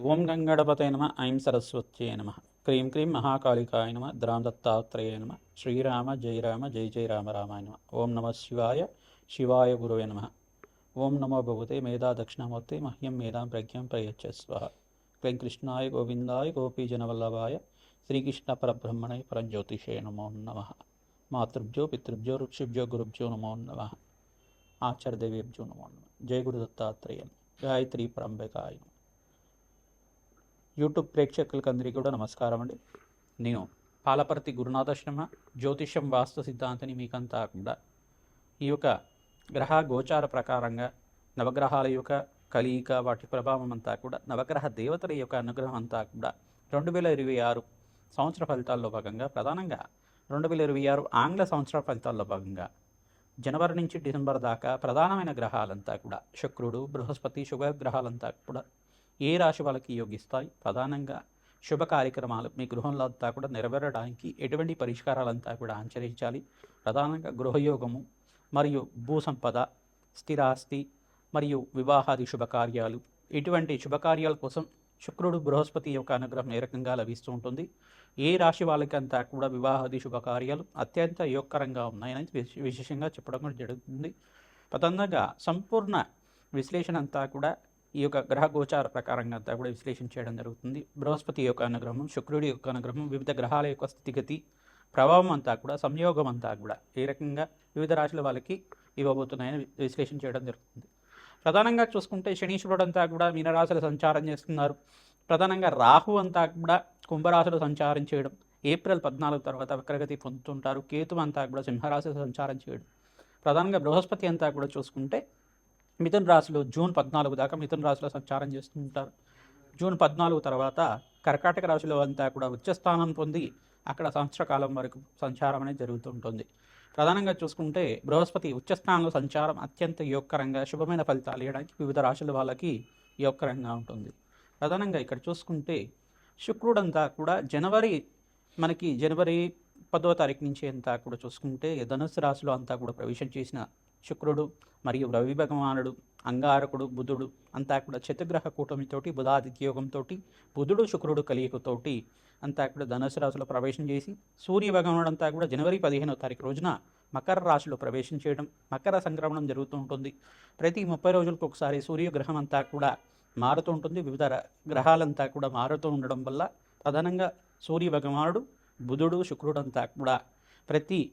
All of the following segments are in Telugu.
ఓం గంగణపతయ నమ ఐం సరస్వత్యే నమ. క్రీం క్రీం మహాకాళికాయ నమ ద్రాం దత్తాత్రేయ నమ శ్రీరామ జయ రామ జయ జయ రామ రామాయ నమ. ఓం నమ శివాయ శివాయ గురువే నమ. ఓం నమో భగవతే మేధా దక్షిణామూర్తి మహ్యం మేధాం ప్రజ్ఞం ప్రయచ్చస్వ క్లీం కృష్ణాయ గోవిందాయ గోపీజనవల్లభాయ శ్రీకృష్ణ పరబ్రహ్మణే పరంజ్యోతిషే నమో నమ. మాతృభ్యో పితృభ్యో ఋక్షిభ్యో గురుభ్యో నమో నమ. ఆచార్యదేవేభ్యో నమో నమ. జయ గురు దత్తాత్రేయ గాయత్రి పరంబకాయ నమః. యూట్యూబ్ ప్రేక్షకులకు అందరికీ కూడా నమస్కారం అండి. నేను పాలపర్తి గురునాథశ్రమ జ్యోతిష్యం వాస్తు సిద్ధాంతిని మీకంతా కూడా ఈ యొక్క గ్రహ గోచార ప్రకారంగా నవగ్రహాల యొక్క కలియిక వాటి ప్రభావం అంతా కూడా నవగ్రహ దేవతల యొక్క అనుగ్రహం అంతా కూడా రెండు వేల ఇరవై ఆరు సంవత్సర ఫలితాల్లో భాగంగా ప్రధానంగా రెండు వేల ఇరవై ఆరు ఆంగ్ల సంవత్సర ఫలితాల్లో భాగంగా జనవరి నుంచి డిసెంబర్ దాకా ప్రధానమైన గ్రహాలంతా కూడా శుక్రుడు బృహస్పతి శుభ గ్రహాలంతా కూడా ఏ రాశి వాళ్ళకి యోగిస్తాయి? ప్రధానంగా శుభ కార్యక్రమాలు మీ గృహంలో అంతా కూడా నెరవేరడానికి ఎటువంటి పరిష్కారాలంతా కూడా ఆచరించాలి. ప్రధానంగా గృహయోగము మరియు భూ సంపద స్థిరాస్తి మరియు వివాహాది శుభకార్యాలు ఇటువంటి శుభకార్యాల కోసం శుక్రుడు బృహస్పతి యొక్క అనుగ్రహం ఏ రకంగా లభిస్తూ ఉంటుంది? ఏ రాశి వాళ్ళకంతా కూడా వివాహాది శుభకార్యాలు అత్యంత యోగకరంగా ఉన్నాయని విశేషంగా చెప్పడం కూడా జరుగుతుంది. ప్రధానంగా సంపూర్ణ విశ్లేషణ అంతా కూడా ఈ యొక్క గ్రహ గోచార ప్రకారంగా అంతా కూడా విశ్లేషణ చేయడం జరుగుతుంది. బృహస్పతి యొక్క అనుగ్రహం శుక్రుడి యొక్క అనుగ్రహం వివిధ గ్రహాల యొక్క స్థితిగతి ప్రభావం అంతా కూడా సంయోగం అంతా కూడా ఏ రకంగా వివిధ రాశుల వాళ్ళకి ఇవ్వబోతున్నాయని విశ్లేషణ చేయడం జరుగుతుంది. ప్రధానంగా చూసుకుంటే శనీశ్వరుడు అంతా కూడా మీనరాశులు సంచారం చేస్తున్నారు. ప్రధానంగా రాహు అంతా కూడా కుంభరాశులు సంచారం చేయడం ఏప్రిల్ పద్నాలుగు తర్వాత వక్రగతి పొందుతుంటారు. కేతు అంతా కూడా సింహరాశి సంచారం చేయడం. ప్రధానంగా బృహస్పతి అంతా కూడా చూసుకుంటే మిథున్ రాశులు జూన్ పద్నాలుగు దాకా మిథున్ రాశిలో సంచారం చేస్తుంటారు. జూన్ పద్నాలుగు తర్వాత కర్కాటక రాశిలో అంతా కూడా ఉచ్చస్థానం పొంది అక్కడ సంవత్సర కాలం వరకు సంచారం అనేది జరుగుతుంటుంది. ప్రధానంగా చూసుకుంటే బృహస్పతి ఉచ్చస్థానంలో సంచారం అత్యంత యోగకరంగా శుభమైన ఫలితాలు ఇవ్వడానికి వివిధ రాశుల వాళ్ళకి యోగకరంగా ఉంటుంది. ప్రధానంగా ఇక్కడ చూసుకుంటే శుక్రుడంతా కూడా జనవరి మనకి జనవరి పదో తారీఖు నుంచి అంతా కూడా చూసుకుంటే ధనుస్సు రాశిలో అంతా కూడా ప్రవేశం చేసిన శుక్రుడు మరియు రవి భగవానుడు అంగారకుడు బుధుడు అంతా కూడా చతుగ్రహ కూటమితోటి బుధాదిత్య యోగంతో బుధుడు శుక్రుడు కలియకతోటి అంతా కూడా ధనుసు రాశిలో ప్రవేశం చేసి సూర్య భగవానుడు అంతా కూడా జనవరి పదిహేనో తారీఖు రోజున మకర రాశిలో ప్రవేశం చేయడం మకర సంక్రమణం జరుగుతూ ఉంటుంది. ప్రతి ముప్పై రోజులకు ఒకసారి సూర్యగ్రహం అంతా కూడా మారుతూ ఉంటుంది. వివిధ ర- గ్రహాలంతా కూడా మారుతూ ఉండడం వల్ల ప్రధానంగా సూర్య భగవానుడు బుధుడు శుక్రుడు అంతా కూడా ప్రతి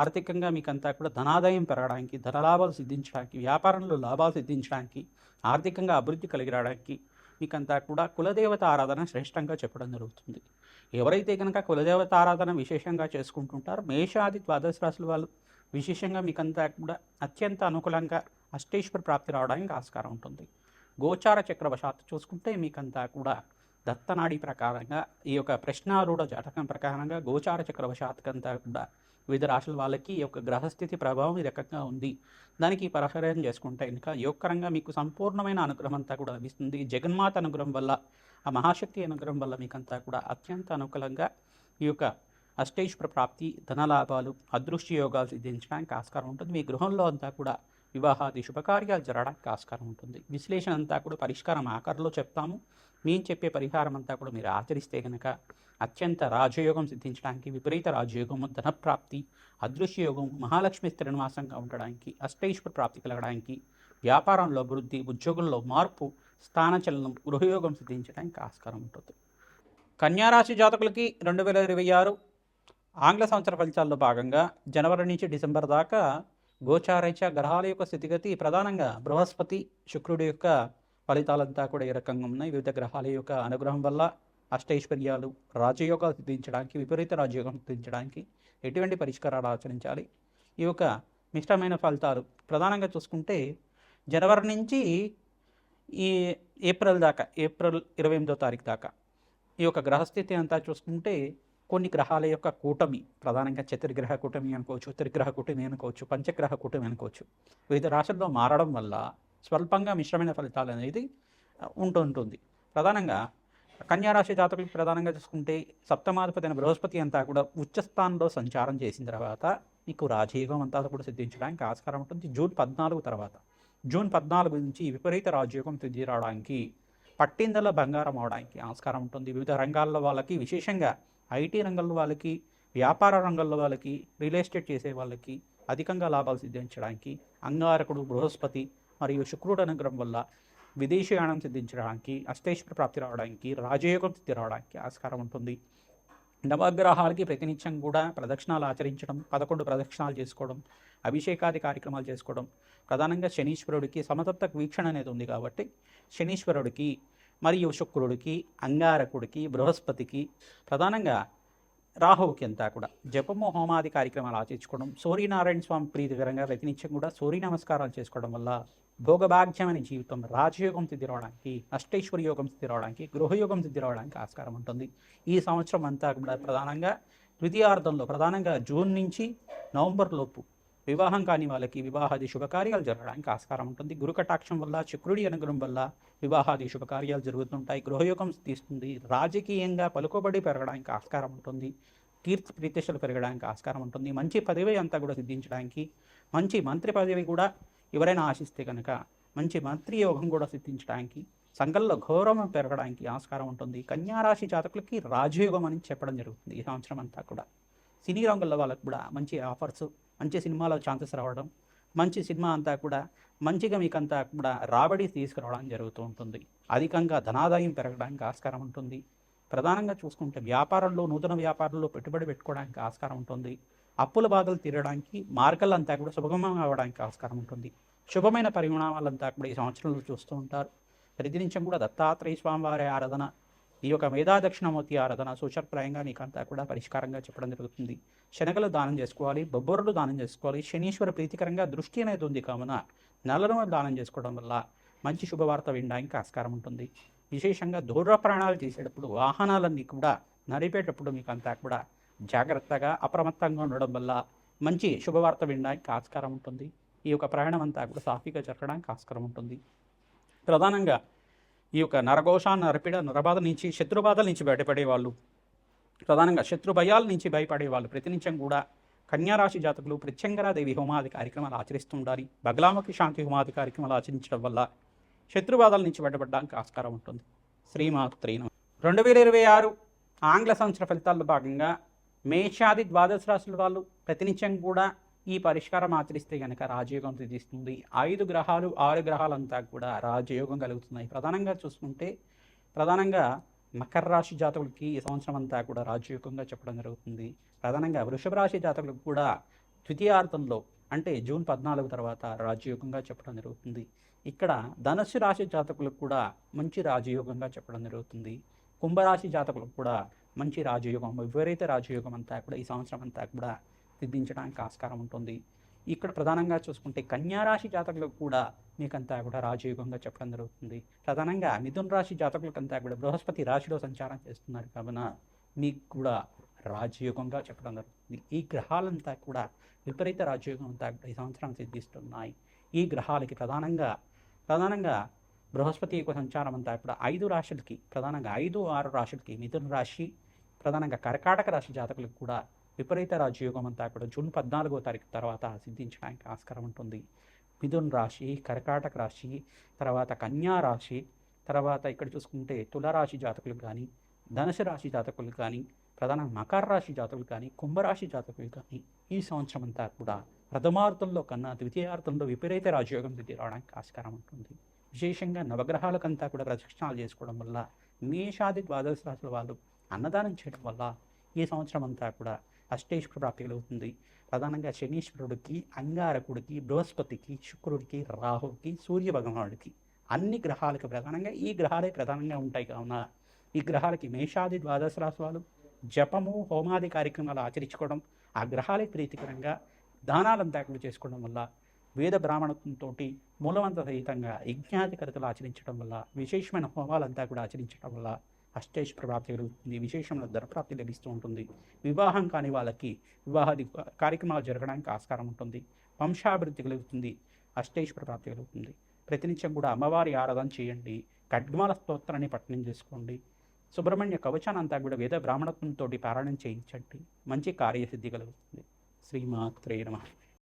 ఆర్థికంగా మీకంతా కూడా ధనాదాయం పెరగడానికి ధనలాభాలు సిద్ధించడానికి వ్యాపారంలో లాభాలు సిద్ధించడానికి ఆర్థికంగా అభివృద్ధి కలిగి రావడానికి మీకంతా కూడా కులదేవత ఆరాధన శ్రేష్టంగా చెప్పడం జరుగుతుంది. ఎవరైతే కనుక కులదేవత ఆరాధన విశేషంగా చేసుకుంటుంటారో మేషాది ద్వాదశ రాశుల వాళ్ళు విశేషంగా మీకంతా కూడా అత్యంత అనుకూలంగా అష్టేశ్వర ప్రాప్తి రావడానికి ఆస్కారం ఉంటుంది. గోచార చక్రవశాత్తు చూసుకుంటే మీకంతా కూడా దత్తనాడి ప్రకారంగా ఈ యొక్క ప్రశ్నారూఢ జాతకం ప్రకారంగా గోచార చక్రవశాత్కంతా కూడా వివిధ రాశుల వాళ్ళకి ఈ యొక్క గ్రహస్థితి ప్రభావం ఈ రకంగా ఉంది. దానికి పరిహారం చేసుకుంటే ఇంకా యోగకరంగా మీకు సంపూర్ణమైన అనుగ్రహం అంతా కూడా లభిస్తుంది. జగన్మాత అనుగ్రహం వల్ల ఆ మహాశక్తి అనుగ్రహం వల్ల మీకంతా కూడా అత్యంత అనుకూలంగా ఈ యొక్క అష్టైశ్వర ప్రాప్తి ధనలాభాలు అదృష్ట యోగాలు సిద్ధించడానికి ఆస్కారం ఉంటుంది. మీ గృహంలో అంతా కూడా వివాహాది శుభకార్యాలు జరగడానికి ఆస్కారం ఉంటుంది. విశ్లేషణ అంతా కూడా పరిష్కారం ఆఖరిలో చెప్తాము. మేము చెప్పే పరిహారం అంతా కూడా మీరు ఆచరిస్తే కనుక అత్యంత రాజయోగం సిద్ధించడానికి విపరీత రాజయోగము ధనప్రాప్తి అదృశ్య యోగం మహాలక్ష్మి స్థిరనివాసంగా ఉండడానికి అష్టైశ్వర ప్రాప్తి కలగడానికి వ్యాపారంలో అభివృద్ధి ఉద్యోగంలో మార్పు స్థానచలనం గృహయోగం సిద్ధించడానికి ఆస్కారం ఉంటుంది. కన్యారాశి జాతకులకి రెండు వేల ఇరవై ఆరు ఆంగ్ల సంవత్సర ఫలితాల్లో భాగంగా జనవరి నుంచి డిసెంబర్ దాకా గోచారైచ గ్రహాల యొక్క స్థితిగతి ప్రధానంగా బృహస్పతి శుక్రుడి యొక్క ఫలితాలంతా కూడా ఏ రకంగా ఉన్నాయి. వివిధ గ్రహాల యొక్క అనుగ్రహం వల్ల అష్టైశ్వర్యాలు రాజయోగాలు సిద్ధించడానికి విపరీత రాజయోగం సిద్ధించడానికి ఎటువంటి పరిష్కారాలు ఆచరించాలి? ఈ యొక్క మిష్టమైన ఫలితాలు ప్రధానంగా చూసుకుంటే జనవరి నుంచి ఈ ఏప్రిల్ దాకా ఏప్రిల్ ఇరవై ఎనిమిదో తారీఖు దాకా ఈ యొక్క గ్రహస్థితి అంతా చూసుకుంటే కొన్ని గ్రహాల యొక్క కూటమి ప్రధానంగా చతుర్గ్రహ కూటమి అనుకోవచ్చు త్రిగ్రహ కూటమి అనుకోవచ్చు పంచగ్రహ కూటమి అనుకోవచ్చు వివిధ రాశుల్లో మారడం వల్ల స్వల్పంగా మిశ్రమైన ఫలితాలు అనేది ఉంటుంటుంది ప్రధానంగా కన్యారాశి జాతకులు ప్రధానంగా చూసుకుంటే సప్తమాధిపతి అయిన బృహస్పతి అంతా కూడా ఉచ్చస్థానంలో సంచారం చేసిన తర్వాత మీకు రాజయోగం అంతా కూడా సిద్ధించడానికి ఆస్కారం ఉంటుంది. జూన్ పద్నాలుగు తర్వాత జూన్ పద్నాలుగు నుంచి విపరీత రాజయోగం సిద్ధి రావడానికి పట్టిందల బంగారం అవడానికి ఆస్కారం ఉంటుంది. వివిధ రంగాల్లో వాళ్ళకి విశేషంగా ఐటీ రంగంలో వాళ్ళకి వ్యాపార రంగంలో వాళ్ళకి రియల్ ఎస్టేట్ చేసే వాళ్ళకి అధికంగా లాభాలు సిద్ధించడానికి అంగారకుడు బృహస్పతి మరియు శుక్రుడు అనుగ్రహం వల్ల విదేశీయానం సిద్ధించడానికి అష్టేశ్వర ప్రాప్తి రావడానికి రాజయోగం సిద్ధి రావడానికి ఆస్కారం ఉంటుంది. నవగ్రహాలకి ప్రతినిత్యం కూడా ప్రదక్షిణాలు ఆచరించడం పదకొండు ప్రదక్షిణాలు చేసుకోవడం అభిషేకాది కార్యక్రమాలు చేసుకోవడం ప్రధానంగా శనీశ్వరుడికి సమతత్వ వీక్షణ అనేది ఉంది కాబట్టి శనీశ్వరుడికి మరియు శుక్రుడికి అంగారకుడికి బృహస్పతికి ప్రధానంగా రాహువుకి అంతా కూడా. జపము హోమాది కార్యక్రమాలు ఆచరించుకోవడం సూర్యనారాయణ స్వామి ప్రీతికరంగా ప్రతినిత్యం కూడా సూర్య నమస్కారాలు చేసుకోవడం వల్ల భోగభాగ్యమైన జీవితం రాజయోగం సిద్ధి రావడానికి అష్టైశ్వర యోగం సిద్ధి రావడానికి గృహయోగం సిద్ధి రావడానికి ఆస్కారం ఉంటుంది. ఈ సంవత్సరం అంతా కూడా ప్రధానంగా ద్వితీయార్థంలో ప్రధానంగా జూన్ నుంచి నవంబర్ లోపు వివాహం కాని వాళ్ళకి వివాహాది శుభకార్యాలు జరగడానికి ఆస్కారం ఉంటుంది. గురు కటాక్షం వల్ల శుక్రుడి అనుగ్రహం వల్ల వివాహాది శుభకార్యాలు జరుగుతుంటాయి. గృహయోగం తీస్తుంది. రాజకీయంగా పలుకుబడి పెరగడానికి ఆస్కారం ఉంటుంది. కీర్తి ప్రతిష్టలు పెరగడానికి ఆస్కారం ఉంటుంది. మంచి పదవి అంతా కూడా సిద్ధించడానికి మంచి మంత్రి పదవి కూడా ఎవరైనా ఆశిస్తే కనుక మంచి మంత్రి యోగం కూడా సిద్ధించడానికి సంఘంలో గౌరవం పెరగడానికి ఆస్కారం ఉంటుంది. కన్యారాశి జాతకులకి రాజయోగం అని చెప్పడం జరుగుతుంది ఈ సంవత్సరం అంతా కూడా. సినీ రంగుల్లో వాళ్ళకు కూడా మంచి ఆఫర్స్ మంచి సినిమాలో ఛాన్సెస్ రావడం మంచి సినిమా అంతా కూడా మంచిగా మీకంతా కూడా రాబడి తీసుకురావడం జరుగుతూ ఉంటుంది. అధికంగా ధనాదాయం పెరగడానికి ఆస్కారం ఉంటుంది. ప్రధానంగా చూసుకుంటే వ్యాపారంలో నూతన వ్యాపారంలో పెట్టుబడి పెట్టుకోవడానికి ఆస్కారం ఉంటుంది. అప్పుల బాధలు తీరడానికి మార్గాలంతా కూడా సుగమం అవ్వడానికి ఆస్కారం ఉంటుంది. శుభమైన పరిణామాలంతా కూడా ఈ సంవత్సరంలో చూస్తూ ఉంటారు. ప్రతి నిమిషం కూడా దత్తాత్రేయ స్వామివారి ఆరాధన ఈ యొక్క మేధా దక్షిణమూర్తి ఆరాధన సూచప్రాయంగా నీకంతా కూడా పరిష్కారంగా చెప్పడం జరుగుతుంది. శనగలు దానం చేసుకోవాలి బొబ్బర్లు దానం చేసుకోవాలి శనీశ్వర ప్రీతికరంగా దృష్టి అనేది ఉంది కావున నల్లను దానం చేసుకోవడం వల్ల మంచి శుభవార్త వినడానికి ఆస్కారం ఉంటుంది. విశేషంగా దూర ప్రయాణాలు చేసేటప్పుడు వాహనాలన్నీ కూడా నడిపేటప్పుడు మీకు అంతా కూడా జాగ్రత్తగా అప్రమత్తంగా ఉండడం వల్ల మంచి శుభవార్త వినడానికి ఆస్కారం ఉంటుంది. ఈ యొక్క ప్రయాణం అంతా కూడా సాఫీగా జరగడానికి ఆస్కారం ఉంటుంది. ప్రధానంగా ఈ యొక్క నరఘోష నరపిడ నరబాధ నుంచి శత్రుబాధల నుంచి బయటపడే వాళ్ళు ప్రధానంగా శత్రు భయాల నుంచి భయపడే వాళ్ళు ప్రతినిత్యం కూడా కన్యారాశి జాతకులు ప్రత్యంగరాదేవి హోమాది కార్యక్రమాలు ఆచరిస్తూ ఉండాలి. శాంతి హోమాది కార్యక్రమాలు ఆచరించడం వల్ల శత్రుబాధల నుంచి బయటపడడానికి ఆస్కారం ఉంటుంది. శ్రీమాత్రేను రెండు వేల ఇరవై ఆరు ఆంగ్ల సంవత్సర ఫలితాల్లో భాగంగా మేషాది ద్వాదశ రాశుల వాళ్ళు ప్రతినిత్యం కూడా ఈ పరిష్కారం ఆచరిస్తే కనుక రాజయోగం సిద్ధిస్తుంది. ఐదు గ్రహాలు ఆరు గ్రహాలంతా కూడా రాజయోగం కలుగుతున్నాయి. ప్రధానంగా చూసుకుంటే ప్రధానంగా మకర రాశి జాతకులకి ఈ సంవత్సరం అంతా కూడా రాజయోగంగా చెప్పడం జరుగుతుంది. ప్రధానంగా వృషభ రాశి జాతకులకు కూడా ద్వితీయార్థంలో అంటే జూన్ పద్నాలుగు తర్వాత రాజయోగంగా చెప్పడం జరుగుతుంది. ఇక్కడ ధనుస్సు రాశి జాతకులకు కూడా మంచి రాజయోగంగా చెప్పడం జరుగుతుంది. కుంభరాశి జాతకులకు కూడా మంచి రాజయోగం విపరీత రాజయోగం అంతా కూడా ఈ సంవత్సరం అంతా కూడా సిద్ధించడానికి ఆస్కారం ఉంటుంది. ఇక్కడ ప్రధానంగా చూసుకుంటే కన్యారాశి జాతకులకు కూడా మీకంతా కూడా రాజయోగంగా చెప్పడం జరుగుతుంది. ప్రధానంగా మిథున రాశి జాతకులకంతా కూడా బృహస్పతి రాశిలో సంచారం చేస్తున్నారు కావున మీకు కూడా రాజయోగంగా చెప్పడం జరుగుతుంది. ఈ గ్రహాలంతా కూడా విపరీత రాజయోగం అంతా కూడా ఈ సంవత్సరం సిద్ధిస్తున్నాయి. ఈ గ్రహాలకి ప్రధానంగా ప్రధానంగా బృహస్పతి యొక్క సంచారం అంతా కూడా ఐదు రాశులకి ప్రధానంగా ఐదు ఆరు రాశులకి మిథున రాశి ప్రధానంగా కర్కాటక రాశి జాతకులకు కూడా విపరీత రాజయోగం అంతా కూడా జూన్ పద్నాలుగో తారీఖు తర్వాత సిద్ధించడానికి ఆస్కారం ఉంటుంది. మిథున్ రాశి కర్కాటక రాశి తర్వాత కన్యా రాశి తర్వాత ఇక్కడ చూసుకుంటే తులరాశి జాతకులకు కానీ ధనుసు రాశి జాతకులకు కానీ ప్రధాన మకర రాశి జాతకులు కానీ కుంభరాశి జాతకులు కానీ ఈ సంవత్సరం అంతా కూడా ప్రథమార్థంలో కన్నా ద్వితీయార్థంలో విపరీత రాజయోగం సిద్ధి రావడానికి ఆస్కారం ఉంటుంది. విశేషంగా నవగ్రహాలకంతా కూడా ప్రదక్షిణాలు చేసుకోవడం వల్ల మేషాది ద్వాదశ రాశుల వాళ్ళు అన్నదానం చేయడం వల్ల ఈ సంవత్సరం అంతా కూడా అష్టేశ్వర ప్రాప్తి కలుగుతుంది ప్రధానంగా శనీశ్వరుడికి అంగారకుడికి బృహస్పతికి శుక్రుడికి రాహుకి సూర్య భగవానుడికి అన్ని గ్రహాలకు ప్రధానంగా ఈ గ్రహాలే ప్రధానంగా ఉంటాయి కావున. ఈ గ్రహాలకి మేషాది ద్వాదశ రాశి వాళ్ళు జపము హోమాది కార్యక్రమాలు ఆచరించుకోవడం ఆ గ్రహాలే ప్రీతికరంగా దానాలంతా కూడా చేసుకోవడం వల్ల వేద బ్రాహ్మణత్వంతో మూలవంత సహితంగా యజ్ఞాధికరతలు ఆచరించడం వల్ల విశేషమైన హోమాలంతా కూడా ఆచరించడం వల్ల అష్టైశ్వర ప్రాప్తి కలుగుతుంది విశేషంలో ధనప్రాప్తి లభిస్తూ ఉంటుంది. వివాహం కాని వాళ్ళకి వివాహాది కార్యక్రమాలు జరగడానికి ఆస్కారం ఉంటుంది. వంశాభివృద్ధి కలుగుతుంది అష్టైశ్వర ప్రాప్తి కలుగుతుంది. ప్రతినిత్యం కూడా అమ్మవారి ఆరాధన చేయండి ఖడ్గమాల స్తోత్రాన్ని పఠనం చేసుకోండి. సుబ్రహ్మణ్య కవచానంతా కూడా వేద బ్రాహ్మణత్వంతో పారాయణం చేయించండి. మంచి కార్యసిద్ధి కలుగుతుంది. శ్రీమాత్రే నమ.